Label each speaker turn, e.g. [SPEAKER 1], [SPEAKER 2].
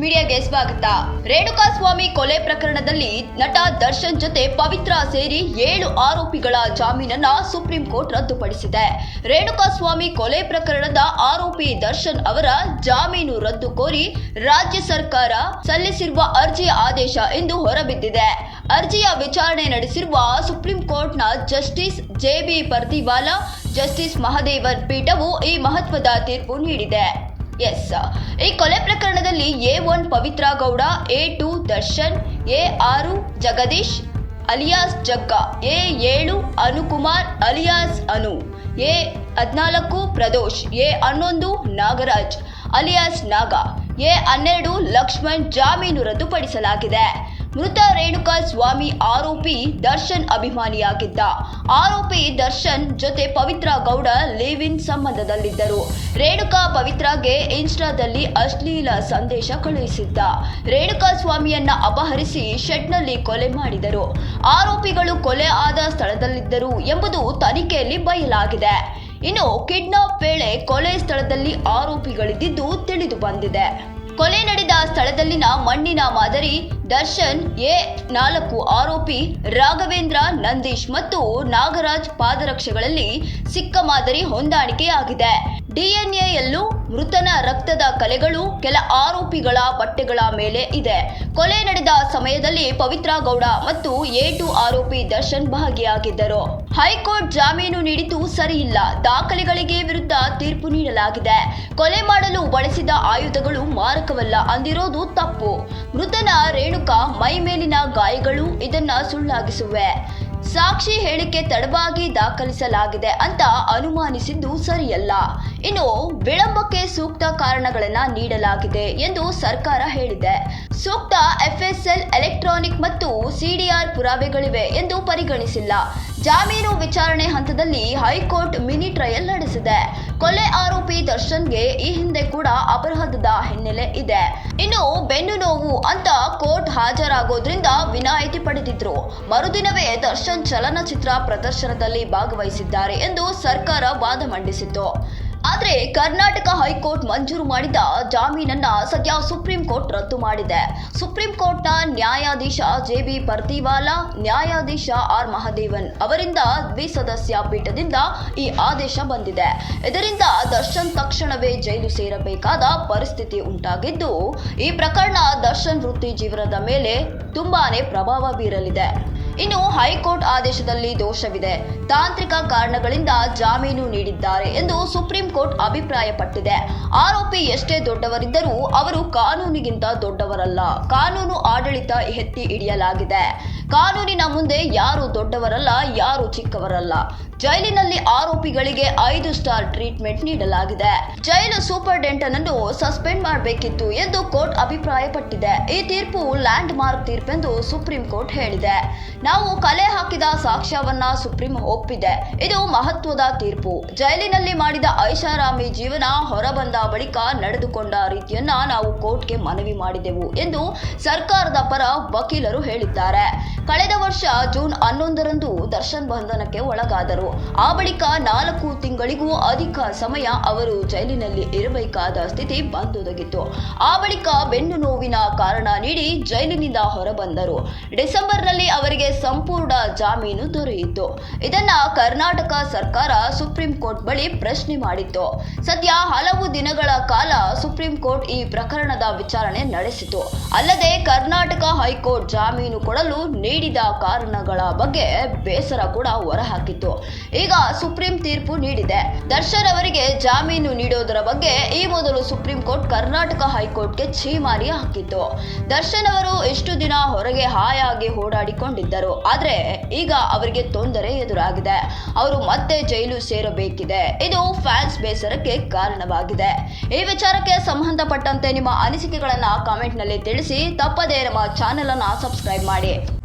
[SPEAKER 1] ರೇಣುಕಾಸ್ವಾಮಿ ಕೊಲೆ ಪ್ರಕರಣದಲ್ಲಿ ನಟ ದರ್ಶನ್ ಜೊತೆ ಪವಿತ್ರ ಸೇರಿ ಏಳು ಆರೋಪಿಗಳ ಜಾಮೀನನ್ನ ಸುಪ್ರೀಂ ಕೋರ್ಟ್ ರದ್ದುಪಡಿಸಿದೆ. ರೇಣುಕಾಸ್ವಾಮಿ ಕೊಲೆ ಪ್ರಕರಣದ ಆರೋಪಿ ದರ್ಶನ್ ಅವರ ಜಾಮೀನು ರದ್ದು ಕೋರಿ ರಾಜ್ಯ ಸರ್ಕಾರ ಸಲ್ಲಿಸಿರುವ ಅರ್ಜಿಯ ಆದೇಶ ಎಂದು ಹೊರಬಿದ್ದಿದೆ. ಅರ್ಜಿಯ ವಿಚಾರಣೆ ನಡೆಸಿರುವ ಸುಪ್ರೀಂ ಕೋರ್ಟ್ನ justice JB Pardiwala, justice Mahadevan ಪೀಠವು ಈ ಮಹತ್ವದ ತೀರ್ಪು ನೀಡಿದೆ. ಎಸ್ ಈ ಕೊಲೆ ಪ್ರಕರಣದಲ್ಲಿ A one Pavithra Gowda A two Darshan, A ಆರು ಜಗದೀಶ್, ಅಲಿಯಾಸ್ ಜಗ್ಗ, ಎ ಏಳು ಅನುಕುಮಾರ್, ಅಲಿಯಾಸ್ ಅನು, ಎ ಹದಿನಾಲ್ಕು ಪ್ರದೋಷ್, ಎ ಹನ್ನೊಂದು ನಾಗರಾಜ್, ಅಲಿಯಾಸ್ ನಾಗ, ಎ ಹನ್ನೆರಡು ಲಕ್ಷ್ಮಣ್ ಜಾಮೀನು ರದ್ದುಪಡಿಸಲಾಗಿದೆ. ಮೃತ ರೇಣುಕಾ ಸ್ವಾಮಿ ಆರೋಪಿ ದರ್ಶನ್ ಅಭಿಮಾನಿಯಾಗಿದ್ದ. ಆರೋಪಿ ದರ್ಶನ್ ಜೊತೆ ಪವಿತ್ರ ಗೌಡ ಲಿವ್ ಇನ್ ಸಂಬಂಧದಲ್ಲಿದ್ದರು. ರೇಣುಕಾ ಪವಿತ್ರಗೆ ಇನ್ಸ್ಟಾದಲ್ಲಿ ಅಶ್ಲೀಲ ಸಂದೇಶ ಕಳುಹಿಸಿದ್ದ. ರೇಣುಕಾ ಸ್ವಾಮಿಯನ್ನ ಅಪಹರಿಸಿ ಶೆಡ್ನಲ್ಲಿ ಕೊಲೆ ಮಾಡಿದರು. ಆರೋಪಿಗಳು ಕೊಲೆ ಆದ ಸ್ಥಳದಲ್ಲಿದ್ದರು ಎಂಬುದು ತನಿಖೆಯಲ್ಲಿ ಬಯಲಾಗಿದೆ. ಇನ್ನು ಕಿಡ್ನಾಪ್ ವೇಳೆ ಕೊಲೆ ಸ್ಥಳದಲ್ಲಿ ಆರೋಪಿಗಳಿದ್ದಿದ್ದು ತಿಳಿದು ಬಂದಿದೆ. ಕೊಲೆ ನಡೆದ ಸ್ಥಳದಲ್ಲಿನ ಮಣ್ಣಿನ ಮಾದರಿ ದರ್ಶನ್, ಎ ನಾಲ್ಕು ಆರೋಪಿ ರಾಘವೇಂದ್ರ, ನಂದೀಶ್ ಮತ್ತು ನಾಗರಾಜ್ ಪಾದರಕ್ಷೆಗಳಲ್ಲಿ ಸಿಕ್ಕ ಮಾದರಿ ಹೊಂದಾಣಿಕೆಯಾಗಿದೆ. ಡಿಎನ್ಎಯಲ್ಲೂ ಮೃತನ ರಕ್ತದ ಕಲೆಗಳು ಕೆಲ ಆರೋಪಿಗಳ ಬಟ್ಟೆಗಳ ಮೇಲೆ ಇದೆ. ಕೊಲೆ ನಡೆದ ಸಮಯದಲ್ಲಿ ಪವಿತ್ರ ಗೌಡ ಮತ್ತು ಎ ಟು ಆರೋಪಿ ದರ್ಶನ್ ಭಾಗಿಯಾಗಿದ್ದರು. ಹೈಕೋರ್ಟ್ ಜಾಮೀನು ನೀಡಿದ್ದು ಸರಿಯಿಲ್ಲ. ದಾಖಲೆಗಳಿಗೆ ವಿರುದ್ಧ ನೀಡಲಾಗಿದೆ. ಕೊಲೆ ಮಾಡಲು ಬಳಸಿದ ಆಯುಧಗಳು ಮಾರಕವಲ್ಲ, ಅಂದಿರೋದು ತಪ್ಪು. ಮೃತನ ರೇಣುಕಾ ಮೈ ಮೇಲಿನ ಗಾಯಗಳು ಇದನ್ನ ಸುಳ್ಳಾಗಿಸುವೆ. ಸಾಕ್ಷಿ ಹೇಳಿಕೆ ತಡವಾಗಿ ದಾಖಲಿಸಲಾಗಿದೆ ಅಂತ ಅನುಮಾನಿಸಿದ್ದು ಸರಿಯಲ್ಲ. ಇನ್ನು ವಿಳಂಬಕ್ಕೆ ಸೂಕ್ತ ಕಾರಣಗಳನ್ನ ನೀಡಲಾಗಿದೆ ಎಂದು ಸರ್ಕಾರ ಹೇಳಿದೆ. ಸೂಕ್ತ ಎಫ್ಎಸ್ಎಲ್, ಎಲೆಕ್ಟ್ರಾನಿಕ್ ಮತ್ತು ಸಿಡಿಆರ್ ಪುರಾವೆಗಳಿವೆ ಎಂದು ಪರಿಗಣಿಸಿಲ್ಲ. ಜಾಮೀನು ವಿಚಾರಣೆ ಹಂತದಲ್ಲಿ ಹೈಕೋರ್ಟ್ ಮಿನಿ ಟ್ರಯಲ್ ನಡೆಸಿದೆ. ಕೊಲೆ ಆರೋಪಿ ದರ್ಶನ್ಗೆ ಈ ಹಿಂದೆ ಕೂಡ ಅಪರಾಧದ ಹಿನ್ನೆಲೆ ಇದೆ. ಇನ್ನು ಬೆನ್ನು ನೋವು ಅಂತ ಕೋರ್ಟ್ ಹಾಜರಾಗೋದ್ರಿಂದ ವಿನಾಯಿತಿ ಪಡೆದಿದ್ರು. ಮರುದಿನವೇ ದರ್ಶನ್ ಚಲನಚಿತ್ರ ಪ್ರದರ್ಶನದಲ್ಲಿ ಭಾಗವಹಿಸಿದ್ದಾರೆ ಎಂದು ಸರ್ಕಾರ ವಾದ ಮಂಡಿಸಿತ್ತು. ಆದರೆ ಕರ್ನಾಟಕ ಹೈಕೋರ್ಟ್ ಮಂಜೂರು ಮಾಡಿದ ಜಾಮೀನನ್ನ ಸದ್ಯ ಸುಪ್ರೀಂ ಕೋರ್ಟ್ ರದ್ದು ಮಾಡಿದೆ. ಸುಪ್ರೀಂ ಕೋರ್ಟ್ನ ನ್ಯಾಯಾಧೀಶ ಜೆ ಬಿ ಪರ್ತಿವಾಲಾ ನ್ಯಾಯಾಧೀಶ ಆರ್ ಮಹದೇವನ್ ಅವರಿಂದ ದ್ವಿಸದಸ್ಯ ಪೀಠದಿಂದ ಈ ಆದೇಶ ಬಂದಿದೆ. ಇದರಿಂದ ದರ್ಶನ್ ತಕ್ಷಣವೇ ಜೈಲು ಸೇರಬೇಕಾದ ಪರಿಸ್ಥಿತಿ ಉಂಟಾಗಿದ್ದು, ಈ ಪ್ರಕರಣ ದರ್ಶನ್ ವೃತ್ತಿ ಜೀವನದ ಮೇಲೆ ತುಂಬಾನೇ ಪ್ರಭಾವ ಬೀರಲಿದೆ. ಇನ್ನು ಹೈಕೋರ್ಟ್ ಆದೇಶದಲ್ಲಿ ದೋಷವಿದೆ. ತಾಂತ್ರಿಕ ಕಾರಣಗಳಿಂದ ಜಾಮೀನು ನೀಡಿದ್ದಾರೆ ಎಂದು ಸುಪ್ರೀಂ ಕೋರ್ಟ್ ಅಭಿಪ್ರಾಯಪಟ್ಟಿದೆ. ಆರೋಪಿ ಎಷ್ಟೇ ದೊಡ್ಡವರಿದ್ದರೂ ಅವರು ಕಾನೂನಿಗಿಂತ ದೊಡ್ಡವರಲ್ಲ. ಕಾನೂನು ಆಡಳಿತ ಎತ್ತಿ ಹಿಡಿಯಲಾಗಿದೆ. ಕಾನೂನಿನ ಮುಂದೆ ಯಾರು ದೊಡ್ಡವರಲ್ಲ, ಯಾರು ಚಿಕ್ಕವರಲ್ಲ. ಜೈಲಿನಲ್ಲಿ ಆರೋಪಿಗಳಿಗೆ ಐದು ಸ್ಟಾರ್ ಟ್ರೀಟ್ಮೆಂಟ್ ನೀಡಲಾಗಿದೆ. ಜೈಲು ಸೂಪರ್ಡೆಂಟನನ್ನು ಸಸ್ಪೆಂಡ್ ಮಾಡಬೇಕಿತ್ತು ಎಂದು ಕೋರ್ಟ್ ಅಭಿಪ್ರಾಯಪಟ್ಟಿದೆ. ಈ ತೀರ್ಪು ಲ್ಯಾಂಡ್ ಮಾರ್ಕ್ ತೀರ್ಪೆಂದು ಸುಪ್ರೀಂ ಕೋರ್ಟ್ ಹೇಳಿದೆ. ನಾವು ಕಲೆ ಹಾಕಿದ ಸಾಕ್ಷ್ಯವನ್ನ ಸುಪ್ರೀಂ ಒಪ್ಪಿದೆ. ಇದು ಮಹತ್ವದ ತೀರ್ಪು. ಜೈಲಿನಲ್ಲಿ ಮಾಡಿದ ಐಷಾರಾಮಿ ಜೀವನ ಹೊರಬಂದ ಬಳಿಕ ನಡೆದುಕೊಂಡ ರೀತಿಯನ್ನ ನಾವು ಕೋರ್ಟ್ಗೆ ಮನವಿ ಮಾಡಿದೆವು ಎಂದು ಸರ್ಕಾರದ ಪರ ವಕೀಲರು ಹೇಳಿದ್ದಾರೆ. ಕಳೆದ ವರ್ಷ ಜೂನ್ ಹನ್ನೊಂದರಂದು ದರ್ಶನ್ ಬಂಧನಕ್ಕೆ ಒಳಗಾದರು. ಆ ಬಳಿಕ ನಾಲ್ಕು ತಿಂಗಳಿಗೂ ಅಧಿಕ ಸಮಯ ಅವರು ಜೈಲಿನಲ್ಲಿ ಇರಬೇಕಾದ ಸ್ಥಿತಿ ಬಂದೊದಗಿತ್ತು. ಆ ಬಳಿಕ ಬೆನ್ನು ನೋವಿನ ಕಾರಣ ನೀಡಿ ಜೈಲಿನಿಂದ ಹೊರಬಂದರು. ಡಿಸೆಂಬರ್ನಲ್ಲಿ ಅವರಿಗೆ ಸಂಪೂರ್ಣ ಜಾಮೀನು ದೊರೆಯಿತು. ಇದನ್ನ ಕರ್ನಾಟಕ ಸರ್ಕಾರ ಸುಪ್ರೀಂ ಕೋರ್ಟ್ ಬಳಿ ಪ್ರಶ್ನೆ ಮಾಡಿತ್ತು. ಸದ್ಯ ಹಲವು ದಿನಗಳ ಕಾಲ ಸುಪ್ರೀಂ ಕೋರ್ಟ್ ಈ ಪ್ರಕರಣದ ವಿಚಾರಣೆ ನಡೆಸಿತು. ಅಲ್ಲದೆ ಕರ್ನಾಟಕ ಹೈಕೋರ್ಟ್ ಜಾಮೀನು ಕೊಡಲು ನೀಡಿದ ಕಾರಣಗಳ ಬಗ್ಗೆ ಬೇಸರ ಕೂಡ ಹೊರಹಾಕಿತ್ತು. ಈಗ ಸುಪ್ರೀಂ ತೀರ್ಪು ನೀಡಿದೆ. ದರ್ಶನ್ ಅವರಿಗೆ ಜಾಮೀನು ನೀಡೋದರ ಬಗ್ಗೆ ಈ ಮೊದಲು ಸುಪ್ರೀಂ ಕೋರ್ಟ್ ಕರ್ನಾಟಕ ಹೈಕೋರ್ಟ್ಗೆ ಛೀಮಾರಿ ಹಾಕಿತ್ತು. ದರ್ಶನ್ ಅವರು ಎಷ್ಟು ದಿನ ಹೊರಗೆ ಹಾಯಾಗಿ ಓಡಾಡಿಕೊಂಡಿದ್ದರು. ಆದ್ರೆ ಈಗ ಅವರಿಗೆ ತೊಂದರೆ ಎದುರಾಗಿದೆ. ಅವರು ಮತ್ತೆ ಜೈಲು ಸೇರಬೇಕಿದೆ. ಇದು ಫ್ಯಾನ್ಸ್ ಬೇಸರಕ್ಕೆ ಕಾರಣವಾಗಿದೆ. ಈ ವಿಚಾರಕ್ಕೆ ಸಂಬಂಧಪಟ್ಟಂತೆ ನಿಮ್ಮ ಅನಿಸಿಕೆಗಳನ್ನ ಕಾಮೆಂಟ್ನಲ್ಲಿ ತಿಳಿಸಿ. ತಪ್ಪದೇ ನಮ್ಮ ಚಾನೆಲ್ ಅನ್ನು ಸಬ್ಸ್ಕ್ರೈಬ್ ಮಾಡಿ.